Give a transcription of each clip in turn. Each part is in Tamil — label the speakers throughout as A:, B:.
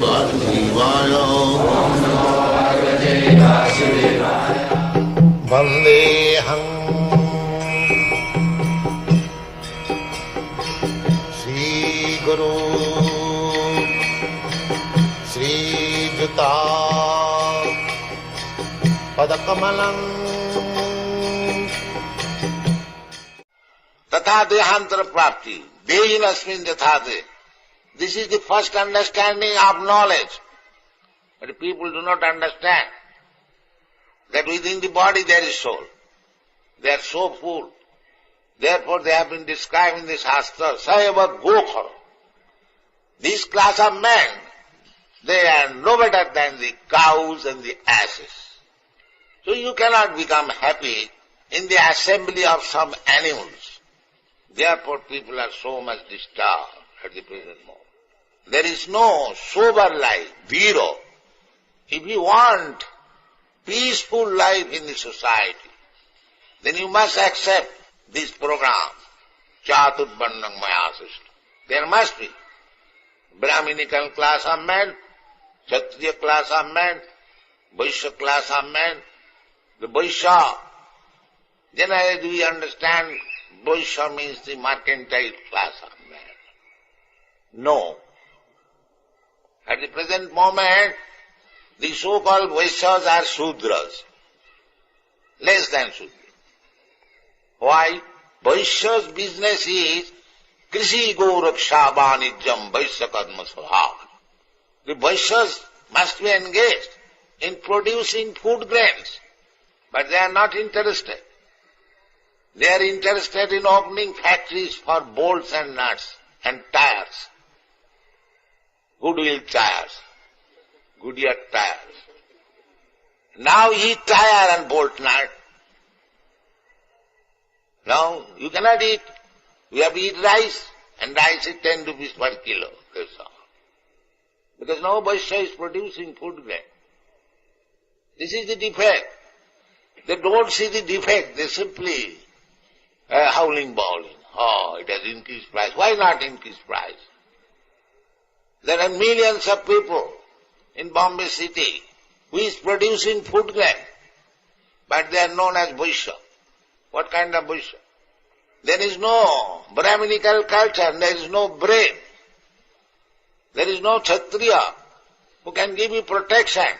A: वासुदेवाय वन्देऽहं श्रीगुरु श्रीयुता पदकमलम् तथा देहांतर प्राप्ति देहिनस्मिन् यथा दे This is the first understanding of knowledge. But people do not understand that within the body there is soul. They are so full. Therefore they have been described in the Shastra, Sayava Gokhar. This class of men, they are no better than the cows and the asses. So you cannot become happy in the assembly of some animals. Therefore people are so much disturbed at the present moment. There is no sober life, zero. If you want peaceful life in the society, then you must accept this program, Chaturvannam Maya. There must be Brahminical class of men, Kshatriya class of men, Vaishya class of men, the Vaishya. Generally we understand Vaishya means the mercantile class of men. No. At the present moment, the so-called Vaishyas are Sudras, less than Sudras. Why? Vaishya's business is Krishi Goraksha Vanijam Vaishya Karma. The Vaishyas must be engaged in producing food grains, but they are not interested. They are interested in opening factories for bolts and nuts and tires. Goodwill tires, Goodyear tires. Now eat tire and bolt nut. Now you cannot eat. You have to eat rice, and rice is 10 rupees per kilo. That's all. Because no Vaishya is producing food grain. This is the defect. They don't see the defect, they simply uh, howling, bawling. Oh, it has increased price. Why not increase price? There are millions of people in Bombay city who is producing food grain, but they are known as Vaishya. What kind of Vaishya? There is no Brahminical culture, there is no brain. There is no Kshatriya who can give you protection.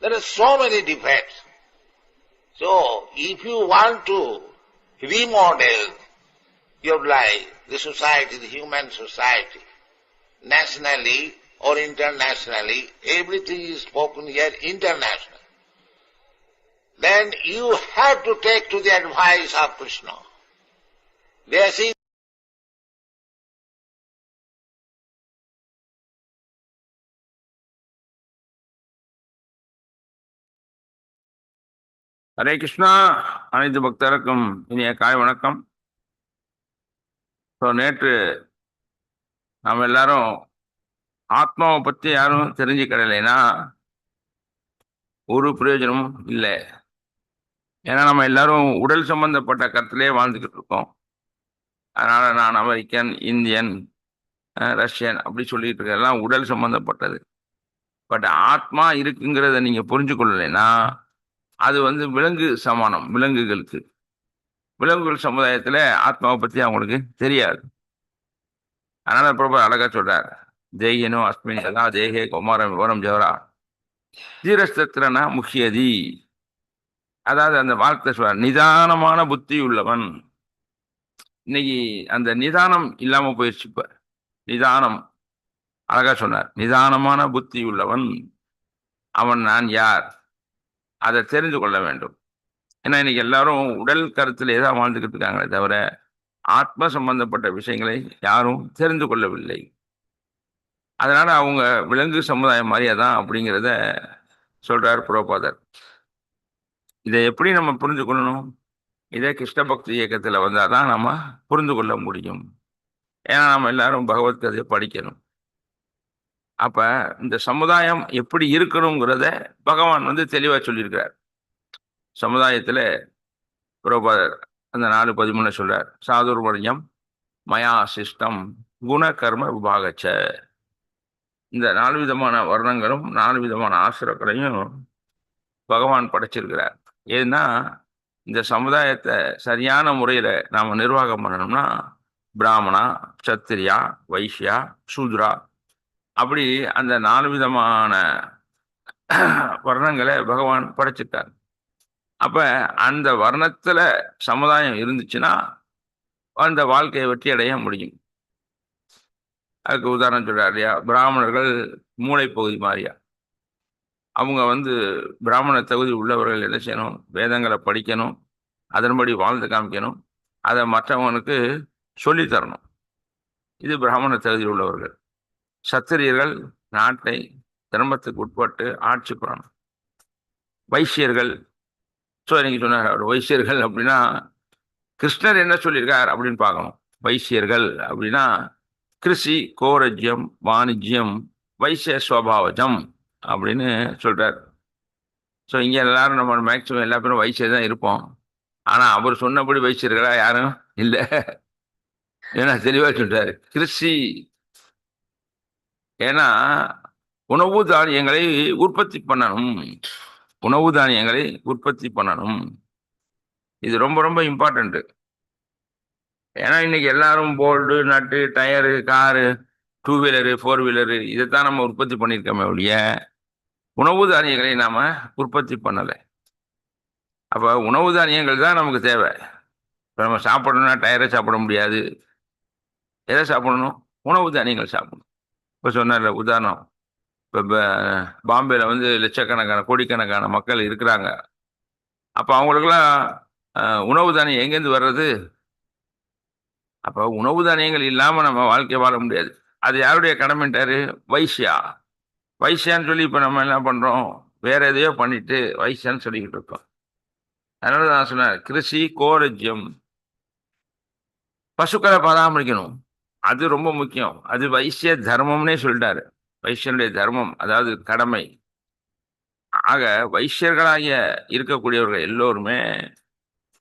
A: There are so many defects. So, if you want to remodel your life, the society, the human society, nationally or internationally, everything is spoken here international. Then you have to take to the advice of Krishna. They see
B: Hare Krishna அனைத்து பக்தருக்கும் இனிய காலை வணக்கம் ஸோ நேற்று நம்ம எல்லாரும் ஆத்மாவை பற்றி யாரும் தெரிஞ்சுக்கிடலைன்னா ஒரு பிரயோஜனமும் இல்லை. ஏன்னா நம்ம எல்லாரும் உடல் சம்பந்தப்பட்ட கருத்திலே வாழ்ந்துக்கிட்டு இருக்கோம். அதனால் நான் அமெரிக்கன் இந்தியன் ரஷ்யன் அப்படி சொல்லிட்டு இருக்க உடல் சம்பந்தப்பட்டது. பட் ஆத்மா இருக்குங்கிறத நீங்கள் புரிஞ்சு கொள்ளலைன்னா அது வந்து விலங்கு சமானம் விலங்குகளுக்கு. விலங்குகள் சமுதாயத்தில் ஆத்மாவை பற்றி அவங்களுக்கு தெரியாது. அதனால பிரபு அழகா சொல்றார் ஜெய்யனோ அஸ்மின் சதா ஜெய்ஹே குமாரம் விவரம் ஜெவரா. தீரஸ்திரனா முக்கியதி. அதாவது அந்த வார்த்தை சொல்ற நிதானமான புத்தி உள்ளவன். இன்னைக்கு அந்த நிதானம் இல்லாம போயிடுச்சு இப்ப நிதானம். அழகா சொன்னார் நிதானமான புத்தி உள்ளவன் அவன் நான் யார்? அதை தெரிந்து கொள்ள வேண்டும். ஏன்னா இன்னைக்கு எல்லாரும் உடல் கருத்தில் தான் வாழ்ந்துக்கிட்டு இருக்காங்களே தவிர ஆத்ம சம்பந்தப்பட்ட விஷயங்களை யாரும் தெரிந்து கொள்ளவில்லை. அதனால் அவங்க விலங்கு சமுதாயம் மாதிரியே தான் அப்படிங்கிறத சொல்கிறார் புரோபாதர் இதை எப்படி நம்ம புரிந்து கொள்ளணும் இதே கிருஷ்ண பக்தி இயக்கத்தில் வந்தால் தான் நம்ம புரிந்து கொள்ள முடியும். ஏன்னா நம்ம எல்லாரும் பகவத்கதையை படிக்கணும். அப்போ இந்த சமுதாயம் எப்படி இருக்கணுங்கிறத பகவான் வந்து தெளிவாக சொல்லியிருக்கிறார். சமுதாயத்தில் புரோபாதர் அந்த நாலு பதிமூணு சொல்றார். சாதுர்வர்யம் மயா சிஸ்டம் குண கர்ம விபாகச்ச. இந்த நாலு விதமான வர்ணங்களும் நாலு விதமான ஆசிரக்களையும் பகவான் படைச்சிருக்கிறார். ஏன்னா இந்த சமுதாயத்தை சரியான முறையில் நாம் நிர்வாகம் பண்ணணும்னா பிராமணா சத்திரியா வைஷ்யா சூத்ரா அப்படி அந்த நாலு விதமான வர்ணங்களை பகவான் படைச்சிட்டார் அப்ப அந்த வர்ணத்துல சமுதாயம் இருந்துச்சுன்னா அந்த வாழ்க்கையை வெற்றி அடைய முடியும். அதுக்கு உதாரணம் சொல்றார் இல்லையா? பிராமணர்கள் மூளை பகுதி மாதிரியா? அவங்க வந்து பிராமண தகுதி உள்ளவர்கள் என்ன செய்யணும்? வேதங்களை படிக்கணும் அதன்படி வாழ்ந்து காமிக்கணும் அதை மற்றவனுக்கு சொல்லித் தரணும். இது பிராமண தகுதி உள்ளவர்கள். சத்திரியர்கள் நாட்டை தர்மத்துக்கு உட்பட்டு ஆட்சி புறணும் வைசியர்கள் ஸோ இன்னைக்கு சொன்னார் அவர் வைசியர்கள் அப்படின்னா கிருஷ்ணர் என்ன சொல்லியிருக்கார் அப்படின்னு பார்க்கணும். வைசியர்கள் அப்படின்னா கிருஷி கோரஜ்யம் வாணிஜ்யம் வைசிய சுவாவஜம் அப்படின்னு சொல்கிறார் ஸோ இங்கே எல்லாரும் நம்ம மேக்சிமம் எல்லா பேரும் வைசியர் தான் இருப்போம். ஆனால் அவர் சொன்னபடி வைசியர்களா யாரும் இல்லை. ஏன்னா தெளிவாக சொல்கிறார் கிருஷி ஏன்னா உணவு தானியங்களை உற்பத்தி பண்ணணும். உணவு தானியங்களை உற்பத்தி பண்ணணும். இது ரொம்ப ரொம்ப இம்பார்ட்டண்ட்டு ஏன்னா இன்னைக்கு எல்லாரும் bolt nut tyre car two wheeler four wheeler இதைத்தான் நம்ம உற்பத்தி பண்ணியிருக்கோமே ஒழிய உணவு தானியங்களை நாம் உற்பத்தி பண்ணலை. அப்போ உணவு தானியங்கள் தான் நமக்கு தேவை. இப்போ நம்ம சாப்பிடணும்னா டயரை சாப்பிட முடியாது. எதை சாப்பிடணும்? உணவு தானியங்கள் சாப்பிடணும். இப்போ சொன்ன உதாரணம். இப்போ பாம்பேல வந்து லட்சக்கணக்கான கோடிக்கணக்கான மக்கள் இருக்கிறாங்க. அப்போ அவங்களுக்கெல்லாம் உணவு தானியம் எங்கேருந்து வர்றது? அப்போ உணவு தானியங்கள் இல்லாமல் நம்ம வாழ்க்கை வாழ முடியாது. அது யாருடைய கடமைன்ட்டாரு வைசியா வைசியான்னு சொல்லி இப்போ நம்ம என்ன பண்ணுறோம் வேற எதையோ பண்ணிட்டு வைசியான்னு சொல்லிக்கிட்டு இருக்கோம். அதனால நான் சொன்னேன் கிருஷி கோரஜ்யம். பசுக்களை பராமரிக்கணும். அது ரொம்ப முக்கியம். அது வைசிய தர்மம்னே சொல்லிட்டாரு. வைஷ்யனுடைய தர்மம் அதாவது கடமை. ஆக வைஷ்யர்களாக இருக்கக்கூடியவர்கள் எல்லோருமே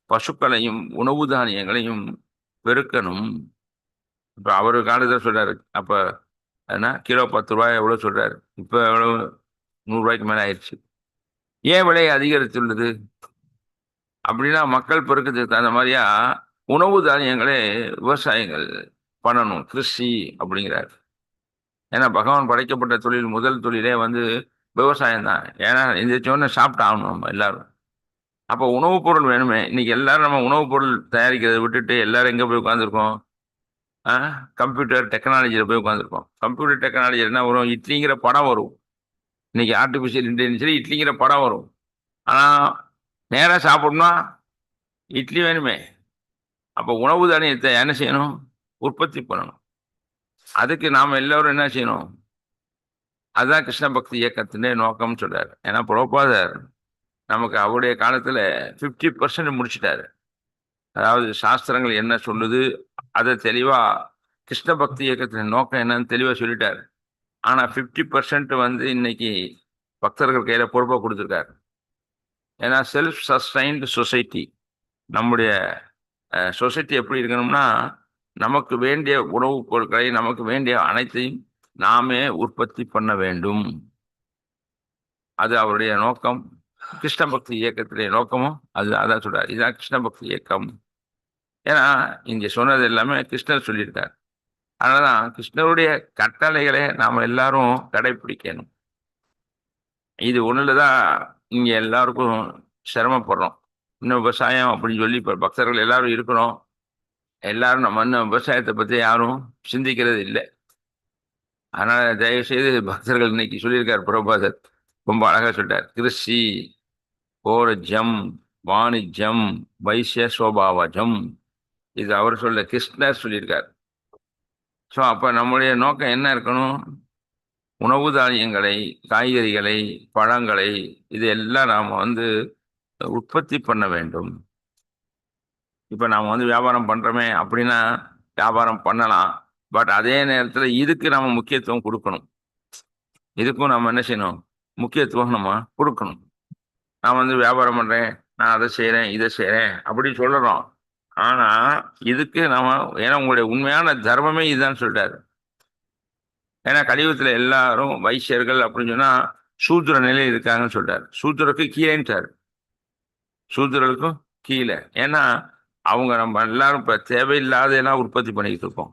B: பசுக்களையும் உணவு தானியங்களையும் பெருக்கணும். இப்போ அவர் காலத்தில் சொல்கிறாரு அப்போ என்ன கிலோ பத்து ரூபாய் எவ்வளோ சொல்கிறார் இப்போ எவ்வளோ நூறுரூவாய்க்கு மேலே ஆயிடுச்சு. ஏன் விலை அதிகரித்துள்ளது? அப்படின்னா மக்கள் பெருக்கத்துக்கு தகுந்த மாதிரியா உணவு தானியங்களே விவசாயங்கள் பண்ணணும் கிருஷி அப்படிங்கிறார். ஏன்னா பகவான் படைக்கப்பட்ட தொழில் முதல் தொழிலே வந்து விவசாயம் தான் ஏன்னா எந்திரிச்சோன்னு சாப்பிட்டு ஆகணும் நம்ம எல்லாரும். அப்போ உணவுப் பொருள் வேணுமே. இன்னைக்கு எல்லாரும் நம்ம உணவுப் பொருள் தயாரிக்கிறதை விட்டுட்டு எல்லாரும் எங்கே போய் உட்காந்துருக்கோம் கம்ப்யூட்டர் டெக்னாலஜியில் போய் உட்காந்துருக்கோம் கம்ப்யூட்டர் டெக்னாலஜி என்ன வரும்? இட்லிங்கிற படம் வரும். இன்னைக்கு ஆர்டிஃபிஷியல் இன்டெலிஜென்ஸில் இட்லிங்கிற படம் வரும். ஆனால் நேராக சாப்பிடணும்னா இட்லி வேணுமே. அப்போ உணவு தானியத்தை என்ன செய்யணும்? உற்பத்தி பண்ணணும். அதுக்கு நாம் எல்லோரும் என்ன செய்யணும்? அதுதான் கிருஷ்ண பக்தி இயக்கத்தினே நோக்கம்னு சொல்கிறார் ஏன்னா புரோபாதர் நமக்கு அவருடைய காலத்தில் ஃபிஃப்டி பர்சன்ட் முடிச்சிட்டாரு. அதாவது சாஸ்திரங்கள் என்ன சொல்லுது அதை தெளிவாக கிருஷ்ண பக்தி இயக்கத்தின் நோக்கம் என்னன்னு தெளிவாக சொல்லிட்டார். ஆனால் ஃபிஃப்டி பர்சன்ட் வந்து இன்னைக்கு பக்தர்கள் கையில் பொறுப்பாக கொடுத்துருக்காரு. ஏன்னா செல்ஃப் சஸ்டைன்டு சொசைட்டி நம்முடைய சொசைட்டி எப்படி இருக்கணும்னா நமக்கு வேண்டிய உணவுப் பொருட்களை நமக்கு வேண்டிய அனைத்தையும் நாமே உற்பத்தி பண்ண வேண்டும். அது அவருடைய நோக்கம். கிருஷ்ண பக்தி இயக்கத்துடைய நோக்கமும் அது அதான் சொல்றார். இதுதான் கிருஷ்ண பக்தி இயக்கம். ஏன்னா இங்க சொன்னது எல்லாமே கிருஷ்ணர் சொல்லியிருக்கார். அதனாலதான் கிருஷ்ணருடைய கட்டளைகளை நாம் எல்லாரும் கடைபிடிக்கணும் இது ஒண்ணுல தான் இங்கே எல்லாருக்கும் சிரமப்படுறோம். இன்னும் விவசாயம் அப்படின்னு சொல்லி இப்போ பக்தர்கள் எல்லாரும் இருக்கிறோம். எல்லாரும் நம்ம இன்னும் விவசாயத்தை பற்றி யாரும் சிந்திக்கிறது இல்லை அதனால் தயவு செய்து பக்தர்கள் இன்னைக்கு சொல்லியிருக்கார் பிரபாதர் ரொம்ப அழகாக சொல்லிட்டார். கிருஷி கோரஜம் வாணிஜம் வைசிய சோபாவஜம். இது அவர் சொல்ல கிருஷ்ணர் சொல்லியிருக்கார். ஸோ அப்போ நம்முடைய நோக்கம் என்ன இருக்கணும்? உணவு தானியங்களை காய்கறிகளை பழங்களை இது எல்லாம் நாம் வந்து உற்பத்தி பண்ண வேண்டும். இப்போ நாம் வந்து வியாபாரம் பண்ணுறோமே அப்படின்னா வியாபாரம் பண்ணலாம். பட் அதே நேரத்தில் இதுக்கு நம்ம முக்கியத்துவம் கொடுக்கணும். இதுக்கும் நம்ம என்ன செய்யணும்? முக்கியத்துவம் நம்ம கொடுக்கணும். நான் வந்து வியாபாரம் பண்ணுறேன் நான் அதை செய்கிறேன் இதை செய்கிறேன் அப்படி சொல்லுறோம் ஆனால் இதுக்கு நம்ம ஏன்னா உங்களுடைய உண்மையான தர்மமே இதுதான் சொல்லிட்டாரு. ஏன்னா கலியுகத்தில் எல்லாரும் வைசியர்கள் அப்படின்னு சொன்னால் சூத்திர நிலையில் இருக்காங்கன்னு சொல்லிட்டார். சூத்திரக்கு கீழேன்ட்டார். சூத்திரர்களுக்கும் கீழே. ஏன்னா அவங்க நம்ம எல்லாரும் இப்போ தேவையில்லாதெல்லாம் உற்பத்தி பண்ணிக்கிட்டு இருக்கோம்.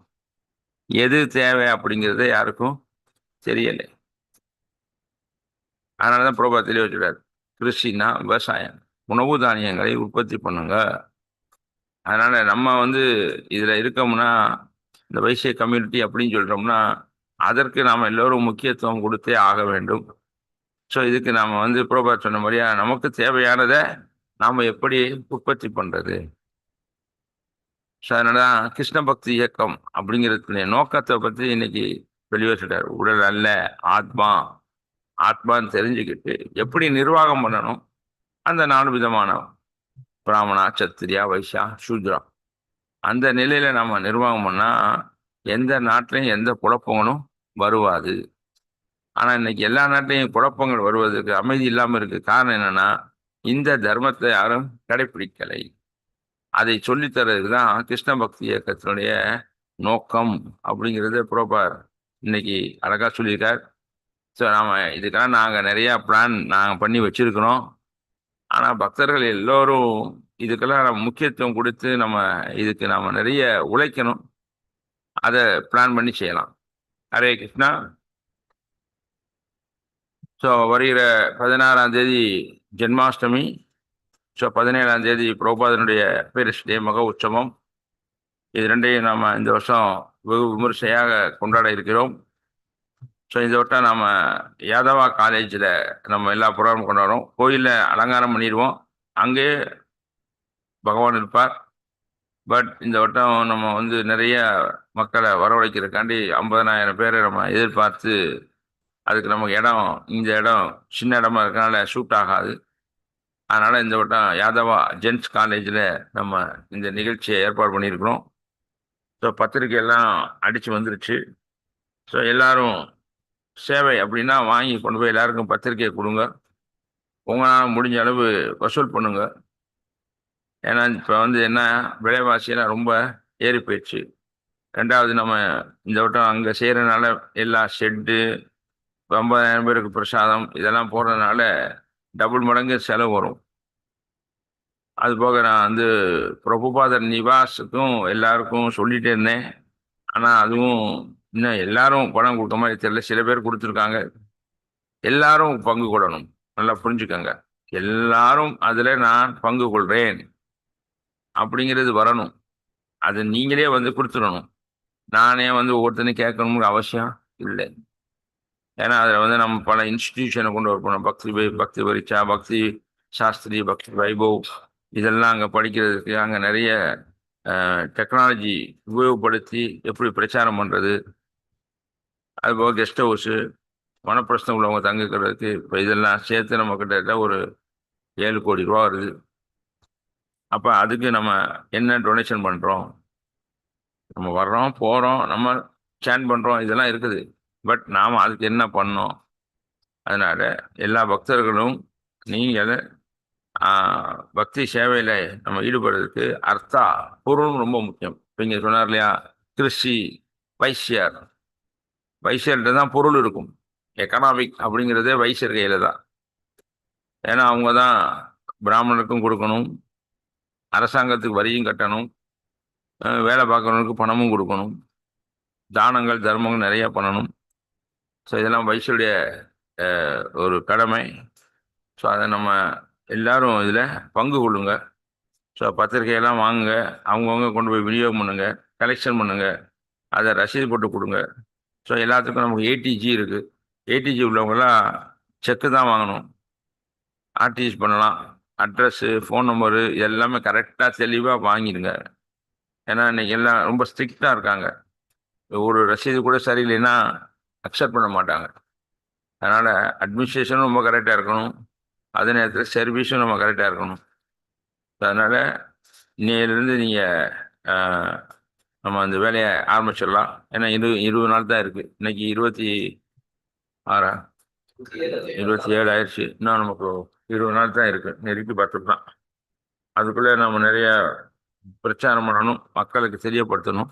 B: எது தேவை அப்படிங்கிறது யாருக்கும் தெரியலை. அதனால தான் பிரபா தெளிவ சொல்றாரு. கிருஷினா விவசாயம். உணவு தானியங்களை உற்பத்தி பண்ணுங்க. அதனால் நம்ம வந்து இதில் இருக்கோம்னா இந்த வைசிய கம்யூனிட்டி அப்படின்னு சொல்கிறோம்னா அதற்கு நாம் எல்லோரும் முக்கியத்துவம் கொடுத்தே ஆக வேண்டும். ஸோ இதுக்கு நாம் வந்து பிரபா சொன்ன மாதிரியா நமக்கு தேவையானதை நாம் எப்படி உற்பத்தி பண்ணுறது ஸோ அதனால தான் கிருஷ்ண பக்தி இயக்கம் அப்படிங்கிறதுடைய நோக்கத்தை பற்றி இன்னைக்கு வெளிவச்சிட்டார் உடல் அல்ல ஆத்மா. ஆத்மான்னு தெரிஞ்சுக்கிட்டு எப்படி நிர்வாகம் பண்ணணும்? அந்த நாலு விதமான பிராமணா சத்திரியா வைஷா சூத்ரா. அந்த நிலையில நம்ம நிர்வாகம் பண்ணால் எந்த நாட்டிலையும் எந்த குழப்பங்களும் வருவாது. ஆனால் இன்னைக்கு எல்லா நாட்டிலையும் குழப்பங்கள் வருவதற்கு அமைதி இல்லாமல் இருக்கு காரணம் என்னன்னா இந்த தர்மத்தை யாரும் கடைபிடிக்கலை அதை சொல்லித்தரதுக்கு தான் கிருஷ்ண பக்தி இயக்கத்தினுடைய நோக்கம் அப்படிங்கிறத புரோபார் இன்னைக்கு அழகாக சொல்லியிருக்கார். ஸோ நாம் இதுக்கெல்லாம் நாங்கள் நிறையா பிளான் நாங்கள் பண்ணி வச்சுருக்கிறோம். ஆனால் பக்தர்கள் எல்லோரும் இதுக்கெல்லாம் நம்ம முக்கியத்துவம் கொடுத்து நம்ம இதுக்கு நம்ம நிறைய உழைக்கணும். அதை பிளான் பண்ணி செய்யலாம். ஹரே கிருஷ்ணா. ஸோ வருகிற பதினாறாம் தேதி ஜென்மாஷ்டமி. ஸோ பதினேழாம் தேதி பிரபுபாதனுடைய பேரிஸ்டே மக உற்சவம். இது ரெண்டையும் நாம் இந்த வருஷம் வெகு விமர்சையாக கொண்டாட இருக்கிறோம். ஸோ இந்த வட்டம் நாம் யாதவா காலேஜில் நம்ம எல்லா ப்ரோக்ராம் கொண்டாடுறோம். கோயிலில் அலங்காரம் பண்ணிடுவோம். அங்கே பகவான் இருப்பார். பட் இந்த வட்டம் நம்ம வந்து நிறைய மக்களை வரவழைக்கிறதுக்காண்டி ஐம்பதனாயிரம் பேரை நம்ம எதிர்பார்த்து அதுக்கு நமக்கு இடம் இந்த இடம் சின்ன இடமா இருக்கனால ஷூட் ஆகாது. அதனால் இந்த வட்டம் யாதவா ஜென்ஸ் காலேஜில் நம்ம இந்த நிகழ்ச்சியை ஏற்பாடு பண்ணியிருக்கிறோம். ஸோ பத்திரிக்கை எல்லாம் அடித்து வந்துருச்சு. ஸோ எல்லோரும் சேவை அப்படின்னா வாங்கி கொண்டு போய் எல்லாருக்கும் பத்திரிக்கையை கொடுங்க. உங்களால் முடிஞ்ச அளவு வசூல் பண்ணுங்க. ஏன்னா இப்போ வந்து என்ன விலைவாசியெல்லாம் ரொம்ப ஏறி போயிடுச்சு. ரெண்டாவது நம்ம இந்த வட்டம் அங்கே செய்கிறனால எல்லா ஷெட்டு ஐம்பதாயிரம் பேருக்கு பிரசாதம் இதெல்லாம் போடுறதுனால டபுள் மடங்கு செலவு வரும். அது போக நான் வந்து பிரபுபாதர் நிவாஸுக்கும் எல்லாருக்கும் சொல்லிகிட்டே இருந்தேன். ஆனால் அதுவும் இன்னும் எல்லாரும் பணம் கொடுக்க மாதிரி தெரியல. சில பேர் கொடுத்துருக்காங்க. எல்லாரும் பங்கு கொள்ளணும். நல்லா புரிஞ்சுக்கோங்க. எல்லாரும் அதில் நான் பங்கு கொள்கிறேன் அப்படிங்கிறது வரணும். அது நீங்களே வந்து கொடுத்துடணும். நானே வந்து ஒவ்வொருத்தனையும் கேட்கணுங்கிற அவசியம் இல்லை. ஏன்னா அதில் வந்து நம்ம பல இன்ஸ்டிடியூஷனை கொண்டு வரணும் பக்தி பக்தி பரிச்சா பக்தி சாஸ்திரி பக்தி வைபவ் இதெல்லாம் அங்கே படிக்கிறதுக்கு அங்கே நிறைய டெக்னாலஜி உபயோகப்படுத்தி எப்படி பிரச்சாரம் பண்ணுறது அதுபோக கெஸ்ட் ஹவுஸு மனப்பிரச்சனை உள்ளவங்க தங்கிக்கிறதுக்கு இப்போ இதெல்லாம் சேர்த்து நம்ம கிட்ட ஒரு ஏழு கோடி ரூபா வருது. அப்போ அதுக்கு நம்ம என்ன டொனேஷன் பண்ணுறோம் நம்ம வர்றோம் போகிறோம் நம்ம சேன் பண்ணுறோம் இதெல்லாம் இருக்குது. பட் நாம் அதுக்கு என்ன பண்ணோம்? அதனால் எல்லா பக்தர்களும் நீங்கள் பக்தி சேவையில் நம்ம ஈடுபடுறதுக்கு அர்த்தா பொருளும் ரொம்ப முக்கியம். இப்போ இங்கே சொன்னார் இல்லையா? கிருஷி வைசியர் வைசியர்கிட்ட தான் பொருள் இருக்கும். எக்கனாமிக் அப்படிங்கிறதே வைசியர் கையில் தான். ஏன்னா அவங்க தான் பிராமணருக்கும் கொடுக்கணும். அரசாங்கத்துக்கு வரியும் கட்டணும். வேலை பார்க்குறவனுக்கு பணமும் கொடுக்கணும். தானங்கள் தர்மங்கள் நிறையா பண்ணணும். ஸோ இதெல்லாம் வயசுடைய ஒரு கடமை. ஸோ அதை நம்ம எல்லாரும் இதில் பங்கு கொள்ளுங்க. ஸோ பத்திரிகையெல்லாம் வாங்குங்க. அவங்கவுங்க கொண்டு போய் விநியோகம் பண்ணுங்க. கலெக்ஷன் பண்ணுங்க. அதை ரசீது போட்டு கொடுங்க. ஸோ எல்லாத்துக்கும் நமக்கு ஏடிஜி இருக்குது ஏடிஜி உள்ளவங்கெல்லாம் செக்கு தான் வாங்கணும். ஆர்டிஜி பண்ணலாம். அட்ரஸ்ஸு ஃபோன் நம்பரு எல்லாமே கரெக்டாக தெளிவாக வாங்கிடுங்க. ஏன்னா இன்னைக்கு எல்லாம் ரொம்ப ஸ்ட்ரிக்டாக இருக்காங்க. ஒரு ரசீது கூட சரியில்லைன்னா அக்செப்ட் பண்ண மாட்டாங்க. அதனால் அட்மினிஸ்ட்ரேஷனும் ரொம்ப கரெக்டாக இருக்கணும். அதே நேரத்தில் சர்வீஸும் நம்ம கரெக்டாக இருக்கணும். அதனால் இன்னையிலேருந்து நீங்கள் நம்ம அந்த வேலையை ஆரம்பிச்சிடலாம். ஏன்னா இரு இருபது நாள் தான் இருக்குது இன்னைக்கு இருபத்தி ஆறா? இருபத்தி ஏழு ஆயிடுச்சு. இன்னும் நமக்கு இருபது நாள் தான் இருக்குது நெருக்கி பார்த்துக்கலாம். அதுக்குள்ளே நம்ம நிறைய பிரச்சாரம் பண்ணணும். மக்களுக்கு தெரியப்படுத்தணும்.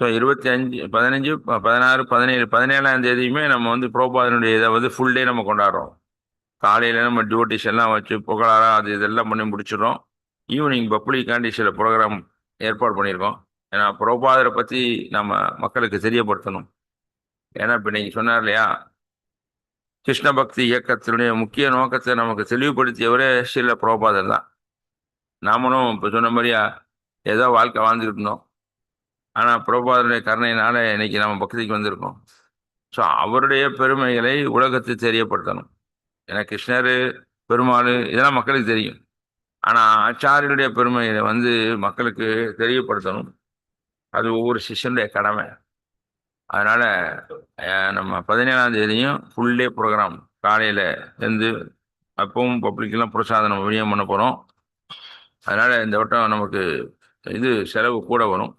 B: ஸோ இருபத்தி அஞ்சு பதினஞ்சு ப- பதினாறு பதினேழு பதினேழாம் தேதியுமே நம்ம வந்து புரோபாதனுடைய இதை வந்து ஃபுல் டே நம்ம கொண்டாடுறோம். காலையில் நம்ம டியூட்டிஸ் எல்லாம் வச்சு புகழாரா அது இதெல்லாம் பண்ணி முடிச்சிடுறோம். ஈவினிங் பப்ளிக்காண்டி சில ப்ரோக்ராம் ஏற்பாடு பண்ணியிருக்கோம். ஏன்னா புரோபாதரை பற்றி நம்ம மக்களுக்கு தெரியப்படுத்தணும். ஏன்னா இப்போ நீங்கள் சொன்னார் இல்லையா? கிருஷ்ண பக்தி இயக்கத்தினுடைய முக்கிய நோக்கத்தை நமக்கு தெளிவுபடுத்தியவரே சில புரோபாதர் தான். நாமளும் இப்போ சொன்ன மாதிரியா ஏதோ வாழ்க்கை வாழ்ந்துக்கிட்டு இருந்தோம். ஆனால் பிரபாதருடைய கருணையினால இன்னைக்கு நம்ம பக்திக்கு வந்திருக்கோம். ஸோ அவருடைய பெருமைகளை உலகத்துக்கு தெரியப்படுத்தணும். ஏன்னா கிருஷ்ணர் பெருமாள் இதெல்லாம் மக்களுக்கு தெரியும். ஆனால் ஆச்சாரியருடைய பெருமைகளை வந்து மக்களுக்கு தெரியப்படுத்தணும். அது ஒவ்வொரு சிஷ்யனுடைய கடமை. அதனால் நம்ம பதினேழாம் தேதியும் ஃபுல் டே ப்ரோக்ராம் காலையில் இருந்து அப்பவும் பப்ளிக்கெல்லாம் பிரசாதம் விநியோகம் பண்ண போகிறோம் அதனால் இந்த வட்டம் நமக்கு இது செலவு கூட வரும்.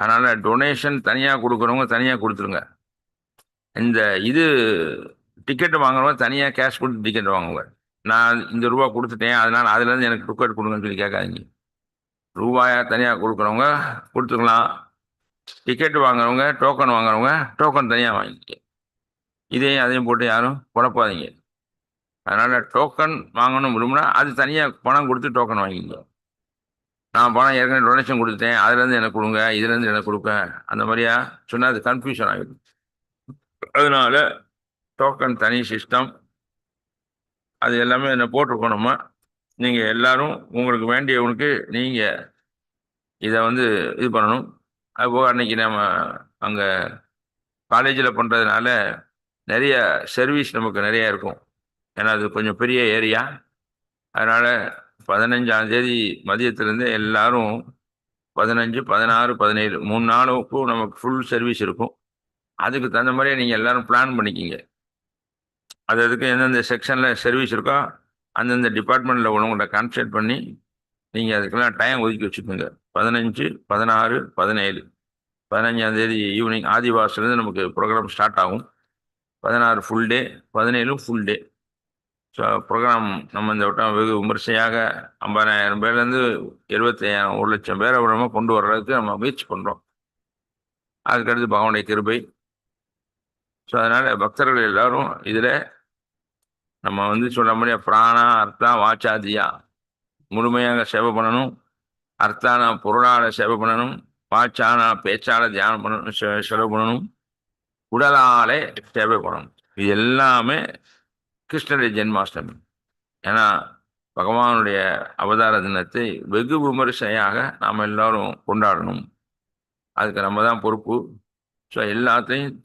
B: அதனால் டொனேஷன் தனியாக கொடுக்குறவங்க தனியாக கொடுத்துருங்க. இந்த இது டிக்கெட் வாங்குறவங்க தனியாக கேஷ் கொடுத்து டிக்கெட் வாங்குங்க. நான் இந்த ரூபா கொடுத்துட்டேன் அதனால் அதுலேருந்து எனக்கு டிக்கெட் கொடுங்கன்னு சொல்லி கேட்காதீங்க. ரூபாயாக தனியாக கொடுக்குறவங்க கொடுத்துக்கலாம். டிக்கெட் வாங்குறவங்க டோக்கன் வாங்குறவங்க டோக்கன் தனியாக வாங்கிக்க இதையும் அதையும் போட்டு யாரும் குழப்பாதீங்க. அதனால் டோக்கன் வாங்கணும் விரும்புனா அது தனியாக பணம் கொடுத்து டோக்கன் வாங்கிக்கோ நான் பணம் ஏற்கனவே டொனேஷன் கொடுத்தேன் அதுலேருந்து எனக்கு கொடுங்க. இதுலேருந்து எனக்கு கொடுக்க அந்த மாதிரியா? சொன்னால் அது கன்ஃபியூஷன் ஆகிடும் அதனால டோக்கன் தனி சிஸ்டம் அது எல்லாமே என்ன போட்டிருக்கணுமா நீங்கள் எல்லாரும் உங்களுக்கு வேண்டியவனுக்கு நீங்கள் இதை வந்து இது பண்ணணும். அதுபோக அன்னைக்கு நம்ம அங்கே காலேஜில் பண்ணுறதுனால நிறைய சர்வீஸ் நமக்கு நிறையா இருக்கும். ஏன்னா அது கொஞ்சம் பெரிய ஏரியா அதனால் பதினஞ்சாம் தேதி மதியத்திலேருந்து எல்லாரும் பதினஞ்சு பதினாறு பதினேழு மூணு நாளுக்கும் நமக்கு ஃபுல் சர்வீஸ் இருக்கும். அதுக்கு தகுந்த மாதிரியே நீங்கள் எல்லாரும் பிளான் பண்ணிக்கிங்க. அது அதுக்கு எந்தெந்த செக்ஷனில் சர்வீஸ் இருக்கோ அந்தந்த டிபார்ட்மெண்ட்டில் உள்ளவங்கள்ட்ட கான்சன்ட்ரேட் பண்ணி நீங்கள் அதுக்கெல்லாம் டைம் ஒதுக்கி வச்சுக்கோங்க. பதினஞ்சு பதினாறு பதினேழு. பதினஞ்சாம் தேதி ஈவினிங் ஆதிவாசிலேருந்து நமக்கு ப்ரோக்ராம் ஸ்டார்ட் ஆகும். பதினாறு ஃபுல் டே பதினேழும் ஃபுல் டே ஸோ ப்ரோக்ராம் நம்ம இந்த வட்டம் வெகு விமர்சையாக ஐம்பதாயிரம் பேர்லேருந்து எழுபத்தையாயிரம் ஒரு லட்சம் பேரை நம்ம கொண்டு வர்றதுக்கு நம்ம முயற்சி பண்ணுறோம் அதுக்கடுத்து பகவானுடைய கிருபை. ஸோ அதனால் பக்தர்கள் எல்லாரும் இதில் நம்ம வந்து சொல்ல முடியாது பிராணா அர்த்தா வாச்சாதியா. முழுமையாக சேவை பண்ணணும். அர்த்தானா பொருளால் சேவை பண்ணணும். வாச்சானா பேச்சால் தியானம் பண்ணணும் செ- செலவு பண்ணணும். உடலாலே சேவை பண்ணணும். இது எல்லாமே கிருஷ்ணருடைய ஜென்மாஷ்டமி ஏன்னா பகவானுடைய அவதார தினத்தை வெகு விமரிசையாக நாம் எல்லாரும் கொண்டாடணும். அதுக்கு நம்ம தான் பொறுப்பு. ஸோ எல்லாத்தையும்